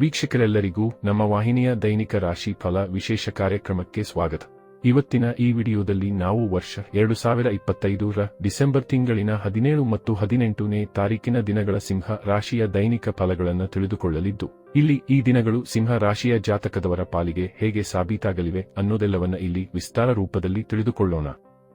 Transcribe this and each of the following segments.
ವೀಕ್ಷಕರೆಲ್ಲರಿಗೂ ನಮ್ಮ ವಾಹಿನಿಯ ದೈನಿಕ ರಾಶಿ ಫಲ ವಿಶೇಷ ಕಾರ್ಯಕ್ರಮಕ್ಕೆ ಸ್ವಾಗತ. ಇವತ್ತಿನ ಈ ವಿಡಿಯೋದಲ್ಲಿ ನಾವು ವರ್ಷ ಎರಡು ಸಾವಿರ ಇಪ್ಪತ್ತೈದರ ಡಿಸೆಂಬರ್ ತಿಂಗಳಿನ ಹದಿನೇಳು ಮತ್ತು ಹದಿನೆಂಟನೇ ತಾರೀಕಿನ ದಿನಗಳ ಸಿಂಹ ರಾಶಿಯ ದೈನಿಕ ಫಲಗಳನ್ನು ತಿಳಿದುಕೊಳ್ಳಲಿದ್ದು, ಇಲ್ಲಿ ಈ ದಿನಗಳು ಸಿಂಹ ರಾಶಿಯ ಜಾತಕದವರ ಪಾಲಿಗೆ ಹೇಗೆ ಸಾಬೀತಾಗಲಿವೆ ಅನ್ನೋದೆಲ್ಲವನ್ನ ಇಲ್ಲಿ ವಿಸ್ತಾರ ರೂಪದಲ್ಲಿ ತಿಳಿದುಕೊಳ್ಳೋಣ.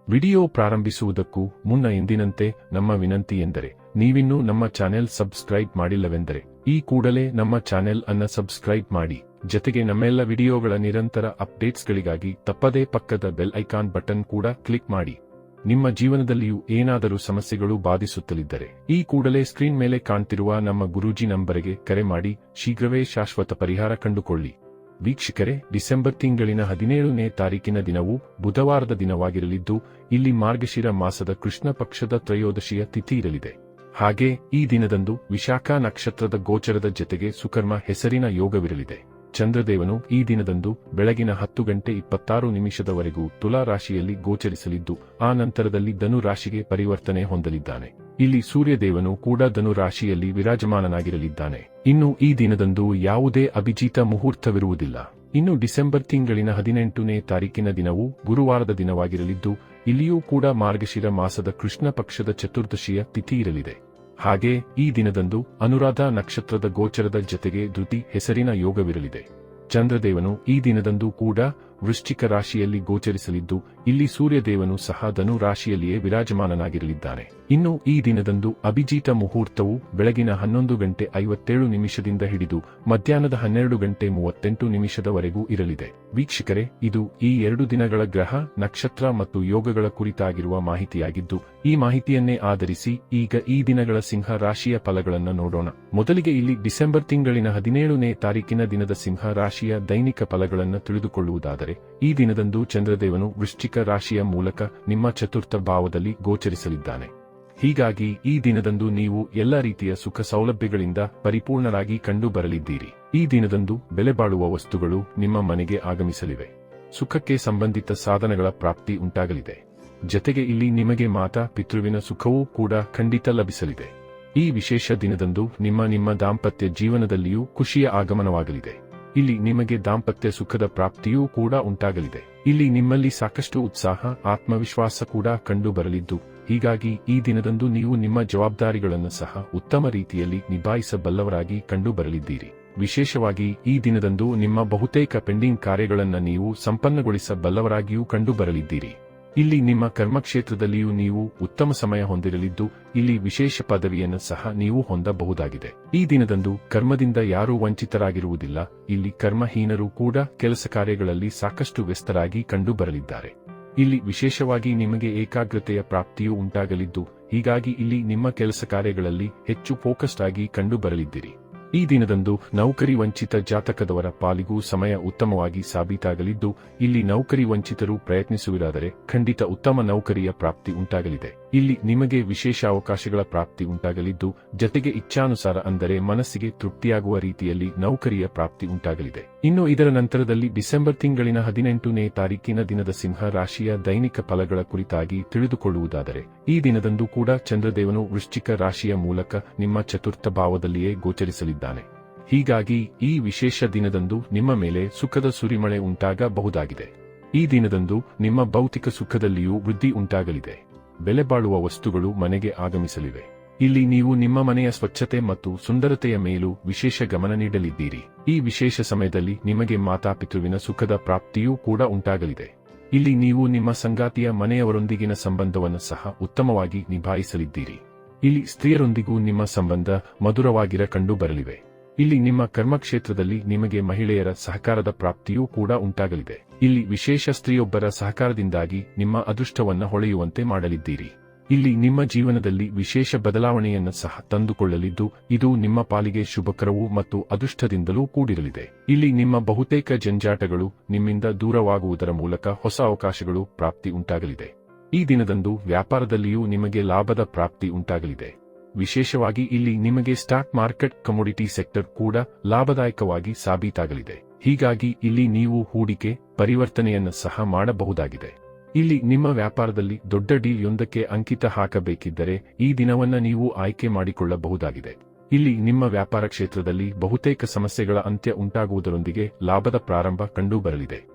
ವಿಡಿಯೋ ಪ್ರಾರಂಭಿಸುವುದಕ್ಕೂ ಮುನ್ನ ಎಂದಿನಂತೆ ನಮ್ಮ ವಿನಂತಿ ಎಂದರೆ, ನೀವಿನ್ನೂ ನಮ್ಮ ಚಾನೆಲ್ ಸಬ್ಸ್ಕ್ರೈಬ್ ಮಾಡಿಲ್ಲವೆಂದರೆ ಈ ಕೂಡಲೇ ನಮ್ಮ ಚಾನೆಲ್ ಅನ್ನ ಸಬ್ಸ್ಕ್ರೈಬ್ ಮಾಡಿ. ಜತೆಗೆ ನಮ್ಮೆಲ್ಲ ವಿಡಿಯೋಗಳ ನಿರಂತರ ಅಪ್ಡೇಟ್ಸ್ಗಳಿಗಾಗಿ ತಪ್ಪದೇ ಪಕ್ಕದ ಬೆಲ್ ಐಕಾನ್ ಬಟನ್ ಕೂಡ ಕ್ಲಿಕ್ ಮಾಡಿ. ನಿಮ್ಮ ಜೀವನದಲ್ಲಿಯೂ ಏನಾದರೂ ಸಮಸ್ಯೆಗಳು ಬಾಧಿಸುತ್ತಲಿದ್ದರೆ ಈ ಕೂಡಲೇ ಸ್ಕ್ರೀನ್ ಮೇಲೆ ಕಾಣ್ತಿರುವ ನಮ್ಮ ಗುರೂಜಿ ನಂಬರಿಗೆ ಕರೆ ಮಾಡಿ. ಶೀಘ್ರವೇ ಶಾಶ್ವತ ಪರಿಹಾರ ಕಂಡುಕೊಳ್ಳಿ. ವೀಕ್ಷಕರೇ, ಡಿಸೆಂಬರ್ ತಿಂಗಳಿನ ಹದಿನೇಳನೇ ತಾರೀಕಿನ ದಿನವು ಬುಧವಾರದ ದಿನವಾಗಿರಲಿದ್ದು, ಇಲ್ಲಿ ಮಾರ್ಗಶಿರ ಮಾಸದ ಕೃಷ್ಣ ಪಕ್ಷದ ತ್ರಯೋದಶಿಯ ತಿಥಿ ಇರಲಿದೆ. ಹಾಗೆ ಈ ದಿನದಂದು ವಿಶಾಖ ನಕ್ಷತ್ರದ ಗೋಚರದ ಜತೆಗೆ ಸುಕರ್ಮ ಹೆಸರಿನ ಯೋಗವಿರಲಿದೆ. ಚಂದ್ರದೇವನು ಈ ದಿನದಂದು ಬೆಳಗಿನ ಹತ್ತು ಗಂಟೆ ಇಪ್ಪತ್ತಾರು ನಿಮಿಷದವರೆಗೂ ತುಲಾ ರಾಶಿಯಲ್ಲಿ ಗೋಚರಿಸಲಿದ್ದು, ಆ ನಂತರದಲ್ಲಿ ಧನು ರಾಶಿಗೆ ಪರಿವರ್ತನೆ ಹೊಂದಲಿದ್ದಾನೆ. ಇಲ್ಲಿ ಸೂರ್ಯದೇವನು ಕೂಡ ಧನು ರಾಶಿಯಲ್ಲಿ ವಿರಾಜಮಾನನಾಗಿರಲಿದ್ದಾನೆ. ಇನ್ನು ಈ ದಿನದಂದು ಯಾವುದೇ ಅಭಿಜಿತ ಮುಹೂರ್ತವಿರುವುದಿಲ್ಲ. ಇನ್ನು ಡಿಸೆಂಬರ್ ತಿಂಗಳಿನ ಹದಿನೆಂಟನೇ ತಾರೀಕಿನ ದಿನವು ಗುರುವಾರದ ದಿನವಾಗಿರಲಿದ್ದು, ಇಲ್ಲಿಯೂ ಕೂಡ ಮಾರ್ಗಶಿರ ಮಾಸದ ಕೃಷ್ಣ ಪಕ್ಷದ ಚತುರ್ದಶಿಯ ತಿಥಿ ಇರಲಿದೆ. ಹಾಗೆ ಈ ದಿನದಂದು ಅನುರಾಧ ನಕ್ಷತ್ರದ ಗೋಚರದ ಜತೆಗೆ ಧೃತಿ ಹೆಸರಿನ ಯೋಗವಿರಲಿದೆ. ಚಂದ್ರದೇವನು ಈ ದಿನದಂದು ಕೂಡ ವೃಶ್ಚಿಕ ರಾಶಿಯಲ್ಲಿ ಗೋಚರಿಸಲಿದ್ದು ಇಲ್ಲಿ ಸೂರ್ಯದೇವನು ಸಹ ಧನು ರಾಶಿಯಲ್ಲಿಯೇ ವಿರಾಜಮಾನನಾಗಿರಲಿದ್ದಾನೆ. ಇನ್ನು ಈ ದಿನದಂದು ಅಭಿಜಿತ ಮುಹೂರ್ತವು ಬೆಳಗಿನ ಹನ್ನೊಂದು ಗಂಟೆ ಐವತ್ತೇಳು ನಿಮಿಷದಿಂದ ಹಿಡಿದು ಮಧ್ಯಾಹ್ನದ ಹನ್ನೆರಡು ಗಂಟೆ ಮೂವತ್ತೆಂಟು ನಿಮಿಷದವರೆಗೂ ಇರಲಿದೆ. ವೀಕ್ಷಕರೇ, ಇದು ಈ ಎರಡು ದಿನಗಳ ಗ್ರಹ, ನಕ್ಷತ್ರ ಮತ್ತು ಯೋಗಗಳ ಕುರಿತಾಗಿರುವ ಮಾಹಿತಿಯಾಗಿದ್ದು, ಈ ಮಾಹಿತಿಯನ್ನೇ ಆಧರಿಸಿ ಈಗ ಈ ದಿನಗಳ ಸಿಂಹ ರಾಶಿಯ ಫಲಗಳನ್ನು ನೋಡೋಣ. ಮೊದಲಿಗೆ ಇಲ್ಲಿ ಡಿಸೆಂಬರ್ ತಿಂಗಳಿನ ಹದಿನೇಳನೇ ತಾರೀಕಿನ ದಿನದ ಸಿಂಹ ರಾಶಿಯ ದೈನಿಕ ಫಲಗಳನ್ನು ತಿಳಿದುಕೊಳ್ಳುವುದಾದರೆ, ಈ ದಿನದಂದು ಚಂದ್ರದೇವನು ವೃಶ್ಚಿಕ ರಾಶಿಯ ಮೂಲಕ ನಿಮ್ಮ ಚತುರ್ಥ ಭಾವದಲ್ಲಿ ಗೋಚರಿಸಲಿದ್ದಾನೆ. ಹೀಗಾಗಿ ಈ ದಿನದಂದು ನೀವು ಎಲ್ಲ ರೀತಿಯ ಸುಖ ಸೌಲಭ್ಯಗಳಿಂದ ಪರಿಪೂರ್ಣರಾಗಿ ಕಂಡು ಬರಲಿದ್ದೀರಿ ಈ ದಿನದಂದು ಬೆಲೆಬಾಳುವ ವಸ್ತುಗಳು ನಿಮ್ಮ ಮನೆಗೆ ಆಗಮಿಸಲಿವೆ. ಸುಖಕ್ಕೆ ಸಂಬಂಧಿತ ಸಾಧನಗಳ ಪ್ರಾಪ್ತಿ ಉಂಟಾಗಲಿದೆ. ಜತೆಗೆ ಇಲ್ಲಿ ನಿಮಗೆ ಮಾತಾ ಪಿತೃವಿನ ಸುಖವೂ ಕೂಡ ಖಂಡಿತ ಲಭಿಸಲಿದೆ. ಈ ವಿಶೇಷ ದಿನದಂದು ನಿಮ್ಮ ನಿಮ್ಮ ದಾಂಪತ್ಯ ಜೀವನದಲ್ಲಿಯೂ ಖುಷಿಯ ಆಗಮನವಾಗಲಿದೆ. ಇಲ್ಲಿ ನಿಮಗೆ ದಾಂಪತ್ಯ ಸುಖದ ಪ್ರಾಪ್ತಿಯೂ ಕೂಡ ಉಂಟಾಗಲಿದೆ. ಇಲ್ಲಿ ನಿಮ್ಮಲ್ಲಿ ಸಾಕಷ್ಟು ಉತ್ಸಾಹ, ಆತ್ಮವಿಶ್ವಾಸ ಕೂಡ ಕಂಡು ಬರಲಿದ್ದು ಹೀಗಾಗಿ ಈ ದಿನದಂದು ನೀವು ನಿಮ್ಮ ಜವಾಬ್ದಾರಿಗಳನ್ನು ಸಹ ಉತ್ತಮ ರೀತಿಯಲ್ಲಿ ನಿಭಾಯಿಸಬಲ್ಲವರಾಗಿ ಕಂಡು ಬರಲಿದ್ದೀರಿ ವಿಶೇಷವಾಗಿ ಈ ದಿನದಂದು ನಿಮ್ಮ ಬಹುತೇಕ ಪೆಂಡಿಂಗ್ ಕಾರ್ಯಗಳನ್ನು ನೀವು ಸಂಪನ್ನಗೊಳಿಸಬಲ್ಲವರಾಗಿಯೂ ಕಂಡು ಬರಲಿದ್ದೀರಿ ಇಲ್ಲಿ ನಿಮ್ಮ ಕರ್ಮಕ್ಷೇತ್ರದಲ್ಲಿಯೂ ನೀವು ಉತ್ತಮ ಸಮಯ ಹೊಂದಿರಲಿದ್ದು, ಇಲ್ಲಿ ವಿಶೇಷ ಪದವಿಯನ್ನು ಸಹ ನೀವು ಹೊಂದಬಹುದಾಗಿದೆ. ಈ ದಿನದಂದು ಕರ್ಮದಿಂದ ಯಾರೂ ವಂಚಿತರಾಗಿರುವುದಿಲ್ಲ. ಇಲ್ಲಿ ಕರ್ಮಹೀನರು ಕೂಡ ಕೆಲಸ ಕಾರ್ಯಗಳಲ್ಲಿ ಸಾಕಷ್ಟು ವ್ಯಸ್ತರಾಗಿ ಕಂಡುಬರಲಿದ್ದಾರೆ. ಇಲ್ಲಿ ವಿಶೇಷವಾಗಿ ನಿಮಗೆ ಏಕಾಗ್ರತೆಯ ಪ್ರಾಪ್ತಿಯೂ ಉಂಟಾಗಲಿದ್ದು, ಹೀಗಾಗಿ ಇಲ್ಲಿ ನಿಮ್ಮ ಕೆಲಸ ಕಾರ್ಯಗಳಲ್ಲಿ ಹೆಚ್ಚು ಫೋಕಸ್ಡ್ ಆಗಿ ಕಂಡು ಬರಲಿದ್ದೀರಿ ಈ ದಿನದಂದು ನೌಕರಿ ವಂಚಿತ ಜಾತಕದವರ ಪಾಲಿಗೂ ಸಮಯ ಉತ್ತಮವಾಗಿ ಸಾಬೀತಾಗಲಿದ್ದು, ಇಲ್ಲಿ ನೌಕರಿ ವಂಚಿತರು ಪ್ರಯತ್ನಿಸುವುದಾದರೆ ಖಂಡಿತ ಉತ್ತಮ ನೌಕರಿಯ ಪ್ರಾಪ್ತಿ ಉಂಟಾಗಲಿದೆ. ಇಲ್ಲಿ ನಿಮಗೆ ವಿಶೇಷ ಅವಕಾಶಗಳ ಪ್ರಾಪ್ತಿ ಉಂಟಾಗಲಿದ್ದು, ಜತೆಗೆ ಇಚ್ಛಾನುಸಾರ ಅಂದರೆ ಮನಸ್ಸಿಗೆ ತೃಪ್ತಿಯಾಗುವ ರೀತಿಯಲ್ಲಿ ನೌಕರಿಯ ಪ್ರಾಪ್ತಿ ಉಂಟಾಗಲಿದೆ. ಇನ್ನು ಇದರ ನಂತರದಲ್ಲಿ ಡಿಸೆಂಬರ್ ತಿಂಗಳಿನ ಹದಿನೆಂಟನೇ ತಾರೀಕಿನ ದಿನದ ಸಿಂಹ ರಾಶಿಯ ದೈನಿಕ ಫಲಗಳ ಕುರಿತಾಗಿ ತಿಳಿದುಕೊಳ್ಳುವುದಾದರೆ, ಈ ದಿನದಂದು ಕೂಡ ಚಂದ್ರದೇವನು ವೃಶ್ಚಿಕ ರಾಶಿಯ ಮೂಲಕ ನಿಮ್ಮ ಚತುರ್ಥ ಭಾವದಲ್ಲಿಯೇ ಗೋಚರಿಸಲಿದ್ದಾನೆ. ಹೀಗಾಗಿ ಈ ವಿಶೇಷ ದಿನದಂದು ನಿಮ್ಮ ಮೇಲೆ ಸುಖದ ಸುರಿಮಳೆ ಉಂಟಾಗಬಹುದಾಗಿದೆ. ಈ ದಿನದಂದು ನಿಮ್ಮ ಭೌತಿಕ ಸುಖದಲ್ಲಿಯೂ ವೃದ್ಧಿ ಉಂಟಾಗಲಿದೆ. ಬೆಲೆ ಬಾಳುವ ವಸ್ತುಗಳು ಮನೆಗೆ ಆಗಮಿಸಲಿವೆ. ಇಲ್ಲಿ ನೀವು ನಿಮ್ಮ ಮನೆಯ ಸ್ವಚ್ಛತೆ ಮತ್ತು ಸುಂದರತೆಯ ಮೇಲೂ ವಿಶೇಷ ಗಮನ ನೀಡಲಿದ್ದೀರಿ. ಈ ವಿಶೇಷ ಸಮಯದಲ್ಲಿ ನಿಮಗೆ ಮಾತಾಪಿತೃವಿನ ಸುಖದ ಪ್ರಾಪ್ತಿಯೂ ಕೂಡ ಉಂಟಾಗಲಿದೆ. ಇಲ್ಲಿ ನೀವು ನಿಮ್ಮ ಸಂಗಾತಿಯ ಮನೆಯವರೊಂದಿಗಿನ ಸಂಬಂಧವನ್ನು ಸಹ ಉತ್ತಮವಾಗಿ ನಿಭಾಯಿಸಲಿದ್ದೀರಿ. ಇಲ್ಲಿ ಸ್ತ್ರೀಯರೊಂದಿಗೂ ನಿಮ್ಮ ಸಂಬಂಧ ಮಧುರವಾಗಿರ ಕಂಡು ಬರಲಿವೆ ಇಲ್ಲಿ ನಿಮ್ಮ ಕರ್ಮಕ್ಷೇತ್ರದಲ್ಲಿ ನಿಮಗೆ ಮಹಿಳೆಯರ ಸಹಕಾರದ ಪ್ರಾಪ್ತಿಯೂ ಕೂಡ ಉಂಟಾಗಲಿದೆ. ಇಲ್ಲಿ ವಿಶೇಷ ಸ್ತ್ರೀಯೊಬ್ಬರ ಸಹಕಾರದಿಂದಾಗಿ ನಿಮ್ಮ ಅದೃಷ್ಟವನ್ನ ಹೊಳೆಯುವಂತೆ ಮಾಡಲಿದ್ದೀರಿ. ಇಲ್ಲಿ ನಿಮ್ಮ ಜೀವನದಲ್ಲಿ ವಿಶೇಷ ಬದಲಾವಣೆಯನ್ನು ಸಹ ತಂದುಕೊಳ್ಳಲಿದ್ದು, ಇದು ನಿಮ್ಮ ಪಾಲಿಗೆ ಶುಭಕರವೂ ಮತ್ತು ಅದೃಷ್ಟದಿಂದಲೂ ಕೂಡಿರಲಿದೆ. ಇಲ್ಲಿ ನಿಮ್ಮ ಬಹುತೇಕ ಜಂಜಾಟಗಳು ನಿಮ್ಮಿಂದ ದೂರವಾಗುವುದರ ಮೂಲಕ ಹೊಸ ಅವಕಾಶಗಳು, ಪ್ರಾಪ್ತಿ ಉಂಟಾಗಲಿದೆ. ಈ ದಿನದಂದು ವ್ಯಾಪಾರದಲ್ಲಿಯೂ ನಿಮಗೆ ಲಾಭದ ಪ್ರಾಪ್ತಿ ಉಂಟಾಗಲಿದೆ. ವಿಶೇಷವಾಗಿ ಇಲ್ಲಿ ನಿಮಗೆ ಸ್ಟಾಕ್ ಮಾರ್ಕೆಟ್ ಕಮೋಡಿಟಿ ಸೆಕ್ಟರ್ ಕೂಡ ಲಾಭದಾಯಕವಾಗಿ ಸಾಬೀತಾಗಲಿದೆ. ಹೀಗಾಗಿ ಇಲ್ಲಿ ನೀವು ಹೂಡಿಕೆ, ಪರಿವರ್ತನೆಯನ್ನು ಸಹ ಮಾಡಬಹುದಾಗಿದೆ. ಇಲ್ಲಿ ನಿಮ್ಮ ವ್ಯಾಪಾರದಲ್ಲಿ ದೊಡ್ಡ ಡೀಲ್ ಯೊಂದಕ್ಕೆ ಅಂಕಿತ ಹಾಕಬೇಕಿದ್ದರೆ ಈ ದಿನವನ್ನ ನೀವು ಆಯ್ಕೆ ಮಾಡಿಕೊಳ್ಳಬಹುದಾಗಿದೆ. ಇಲ್ಲಿ ನಿಮ್ಮ ವ್ಯಾಪಾರ ಕ್ಷೇತ್ರದಲ್ಲಿ ಬಹುತೇಕ ಸಮಸ್ಯೆಗಳ ಅಂತ್ಯ ಉಂಟಾಗುವುದರೊಂದಿಗೆ ಲಾಭದ ಪ್ರಾರಂಭ ಕಂಡುಬರಲಿದೆ.